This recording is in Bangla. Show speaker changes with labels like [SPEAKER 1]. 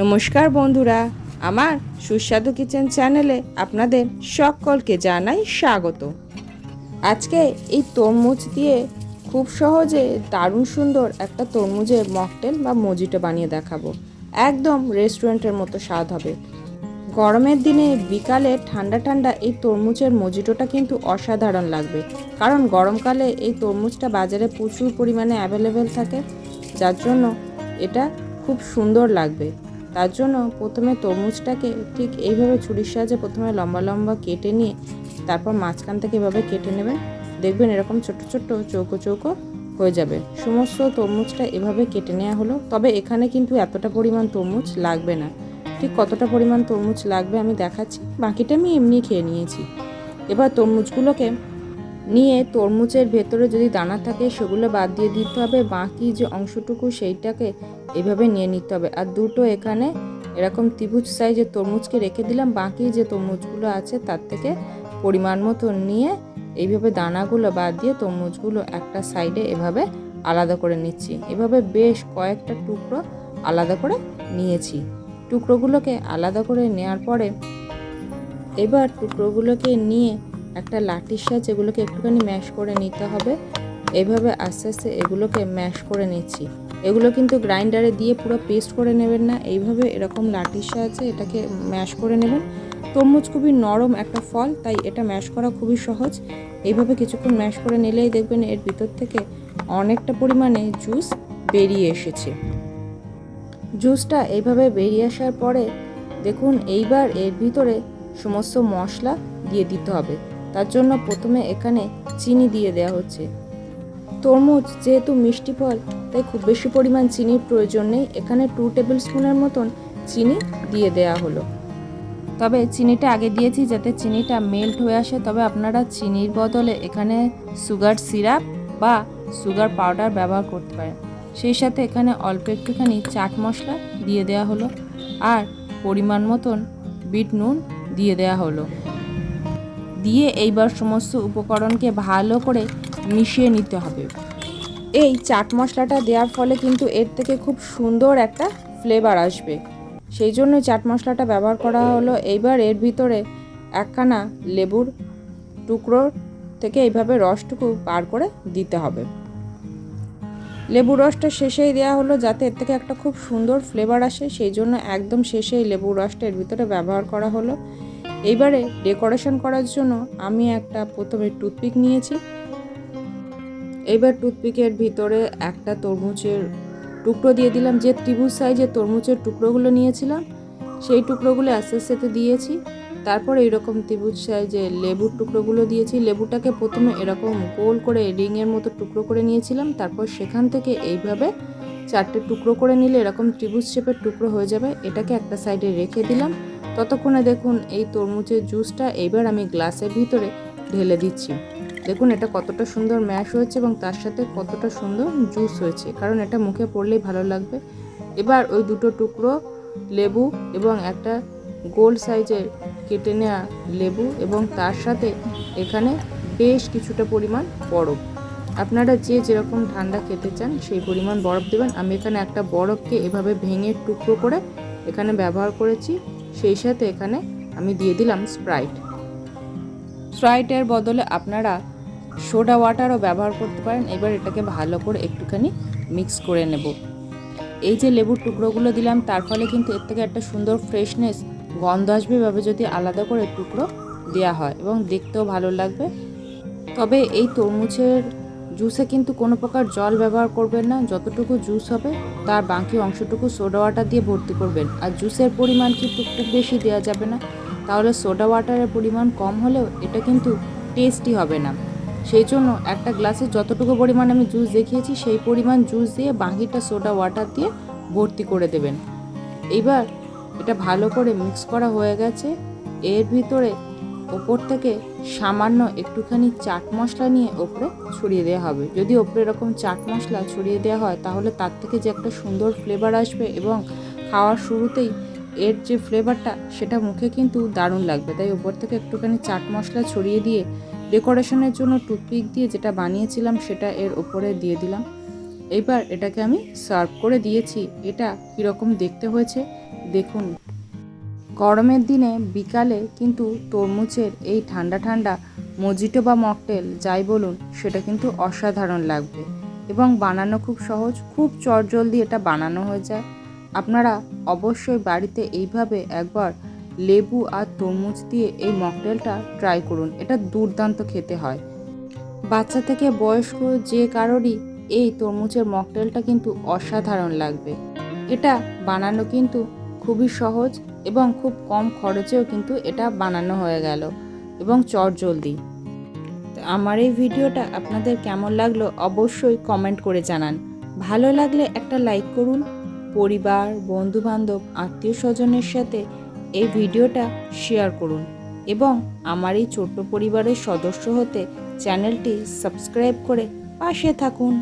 [SPEAKER 1] নমস্কার বন্ধুরা, আমার সুস্বাদু কিচেন চ্যানেলে আপনাদের সকলকে জানাই স্বাগত। আজকে এই তরমুজ দিয়ে খুব সহজে দারুণ সুন্দর একটা তরমুজের মকটেল বা মজিটো বানিয়ে দেখাবো। একদম রেস্টুরেন্টের মতো স্বাদ হবে। গরমের দিনে বিকালে ঠান্ডা ঠান্ডা এই তরমুজের মজিটোটা কিন্তু অসাধারণ লাগবে। কারণ গরমকালে এই তরমুজটা বাজারে প্রচুর পরিমাণে অ্যাভেলেবেল থাকে। যার জন্য এটা খুব সুন্দর লাগবে। তার জন্য প্রথমে তরমুজটাকে ঠিক এইভাবে ছুরির সাহায্যে প্রথমে লম্বা লম্বা কেটে নিয়ে তারপর মাঝখান থেকে এভাবে কেটে নেবেন। দেখবেন এরকম ছোট্ট ছোট্ট চৌকো চৌকো হয়ে যাবে। সমস্ত তরমুজটা এভাবে কেটে নেওয়া হলো। তবে এখানে কিন্তু এতটা পরিমাণ তরমুজ লাগবে না। ঠিক কতটা পরিমাণ তরমুজ লাগবে আমি দেখাচ্ছি। বাকিটা আমি এমনি খেয়ে নিয়েছি। এবার তরমুজগুলোকে নিয়ে তরমুজের ভেতরে যদি দানা থাকে, সেগুলো বাদ দিয়ে দিতে হবে। বাকি যে অংশটুকু, সেইটাকে এভাবে নিয়ে নিতে হবে। আর দুটো এখানে এরকম ত্রিভুজ সাইজের তরমুজকে রেখে দিলাম। বাকি যে তরমুজগুলো আছে, তার থেকে পরিমাণ মতো নিয়ে এইভাবে দানাগুলো বাদ দিয়ে তরমুজগুলো একটা সাইডে এভাবে আলাদা করে নিচ্ছি। এভাবে বেশ কয়েকটা টুকরো আলাদা করে নিয়েছি। টুকরোগুলোকে আলাদা করে নেওয়ার পরে এবার টুকরোগুলোকে নিয়ে একটা লাঠির সাহায্যে এগুলোকে একটুখানি ম্যাশ করে নিতে হবে। এইভাবে আস্তে আস্তে এগুলোকে ম্যাশ করে নিচ্ছি। এগুলো কিন্তু গ্রাইন্ডারে দিয়ে পুরো পেস্ট করে নেবেন না। এইভাবে এরকম লাঠির সাহায্যে এটাকে ম্যাশ করে নেবেন। তরমুজ খুবই নরম একটা ফল, তাই এটা ম্যাশ করা খুবই সহজ। এইভাবে কিছুক্ষণ ম্যাশ করে নিলেই দেখবেন এর ভিতর থেকে অনেকটা পরিমাণে জুস বেরিয়ে এসেছে। জুসটা এইভাবে বেরিয়ে আসার পরে দেখুন এইবার এর ভিতরে সমস্ত মশলা দিয়ে দিতে হবে। তার জন্য প্রথমে এখানে চিনি দিয়ে দেওয়া হচ্ছে। তরমুজ যেহেতু মিষ্টি ফল, তাই খুব বেশি পরিমাণ চিনির প্রয়োজন নেই। এখানে টু টেবিল স্পুনের মতন চিনি দিয়ে দেওয়া হলো। তবে চিনিটা আগে দিয়েছি যাতে চিনিটা মেল্ট হয়ে আসে। তবে আপনারা চিনির বদলে এখানে সুগার সিরাপ বা সুগার পাউডার ব্যবহার করতে পারেন। সেই সাথে এখানে অল্প একটুখানি চাট মশলা দিয়ে দেওয়া হলো। আর পরিমাণ মতন বিট নুন দিয়ে দেওয়া হলো। দিয়ে এইবার সমস্ত উপকরণকে ভালো করে মিশিয়ে নিতে হবে। এই চাট মশলাটা দেওয়ার ফলে কিন্তু এর থেকে খুব সুন্দর একটা ফ্লেভার আসবে। সেই জন্য চাট মশলাটা ব্যবহার করা হলো। এইবার এর ভিতরে একখানা লেবুর টুকরো থেকে এইভাবে রসটুকু বার করে দিতে হবে। লেবু রসটা শেষেই দেওয়া হলো যাতে এর থেকে একটা খুব সুন্দর ফ্লেভার আসে। সেই জন্য একদম শেষেই লেবুর রসটা এর ভিতরে ব্যবহার করা হলো। এইবারে ডেকোরেশন করার জন্য আমি একটা প্রথমে টুথপিক নিয়েছি। এইবার টুথপিকের ভিতরে একটা তরমুজের টুকরো দিয়ে দিলাম। যে ত্রিভুজ সাইজের তরমুজের টুকরোগুলো নিয়েছিলাম, সেই টুকরোগুলো আস্তে আস্তে দিয়েছি। তারপর এইরকম ত্রিভুজ সাইজে লেবুর টুকরোগুলো দিয়েছি। লেবুটাকে প্রথমে এরকম গোল করে রিংয়ের মতো টুকরো করে নিয়েছিলাম। তারপর সেখান থেকে এইভাবে চারটে টুকরো করে নিলে এরকম ত্রিভুজ শেপের টুকরো হয়ে যাবে। এটাকে একটা সাইডে রেখে দিলাম। ততক্ষণে দেখুন এই তরমুজের জুসটা এবার আমি গ্লাসের ভিতরে ঢেলে দিচ্ছি। দেখুন এটা কতটা সুন্দর ম্যাশ হয়েছে এবং তার সাথে কতটা সুন্দর জুস হয়েছে, কারণ এটা মুখে পড়লেই ভালো লাগবে। এবার ওই দুটো টুকরো লেবু এবং একটা গোল সাইজের কেটে নেওয়া লেবু এবং তার সাথে এখানে বেশ কিছুটা পরিমাণ বরফ। আপনারা যে যেরকম ঠান্ডা খেতে চান সেই পরিমাণ বরফ দেবেন। আমি এখানে একটা বরফকে এভাবে ভেঙে টুকরো করে এখানে ব্যবহার করেছি। সেই সাথে এখানে আমি দিয়ে দিলাম স্প্রাইট স্প্রাইটের বদলে আপনারা সোডা ওয়াটারও ব্যবহার করতে পারেন। এবার এটাকে ভালো করে একটুখানি মিক্স করে নেব। এই যে লেবুর টুকরোগুলো দিলাম, তার ফলে কিন্তু এর থেকে একটা সুন্দর ফ্রেশনেস গন্ধ আসবে এভাবে যদি আলাদা করে টুকরো দেওয়া হয় এবং দেখতেও ভালো লাগবে। তবে এই তরমুজের জুসে কিন্তু কোনো প্রকার জল ব্যবহার করবেন না, যতটুকু জুস হবে তার বাকি অংশটুকু সোডা ওয়াটার দিয়ে ভর্তি করবেন। আর জুসের পরিমাণ কিন্তু খুব বেশি দেওয়া যাবে না, তাহলে সোডা ওয়াটারের পরিমাণ কম হলেও এটা কিন্তু টেস্টি হবে না। সেই জন্য একটা গ্লাসে যতটুকু পরিমাণ আমি জুস দেখিয়েছি, সেই পরিমাণ জুস দিয়ে বাকিটা সোডা ওয়াটার দিয়ে ভর্তি করে দেবেন। এইবার এটা ভালো করে মিক্স করা হয়ে গেছে। এর ভিতরে ওপর থেকে সামান্য একটুখানি চাট মশলা নিয়ে ওপরে ছড়িয়ে দেওয়া হবে। যদি ওপরে এরকম চাট মশলা ছড়িয়ে দেওয়া হয়, তাহলে তার থেকে যে একটা সুন্দর ফ্লেভার আসবে এবং খাওয়ার শুরুতেই এর যে ফ্লেভারটা সেটা মুখে কিন্তু দারুণ লাগবে। তাই ওপর থেকে একটুখানি চাট মশলা ছড়িয়ে দিয়ে ডেকোরেশনের জন্য টুথপিক দিয়ে যেটা বানিয়েছিলাম, সেটা এর ওপরে দিয়ে দিলাম। এইবার এটাকে আমি সার্ভ করে দিয়েছি। এটা কীরকম দেখতে হয়েছে, দেখুন। গরমের দিনে বিকালে কিন্তু তরমুজের এই ঠান্ডা ঠান্ডা মজিটো বা মকটেল, যাই বলুন, সেটা কিন্তু অসাধারণ লাগবে। এবং বানানো খুব সহজ, খুব চটজলদি এটা বানানো হয়ে যায়। আপনারা অবশ্যই বাড়িতে এইভাবে একবার লেবু আর তরমুজ দিয়ে এই মকটেলটা ট্রাই করুন, এটা দুর্দান্ত খেতে হয়। বাচ্চা থেকে বয়স্ক যে কারোরই এই তরমুজের মকটেলটা কিন্তু অসাধারণ লাগবে। এটা বানানো কিন্তু খুবই সহজ এবং খুব কম খরচেও কিন্তু এটা বানানো হয়ে গেল এবং চটজলদি তো আমার এই ভিডিওটা আপনাদের কেমন লাগল অবশ্যই কমেন্ট করে জানান। ভালো লাগলে একটা লাইক করুন। পরিবার, বন্ধুবান্ধব আত্মীয় স্বজনের সাথে এই ভিডিওটা শেয়ার করুন এবং আমার এই ছোট্ট পরিবারের সদস্য হতে চ্যানেলটি সাবস্ক্রাইব করে পাশে থাকুন।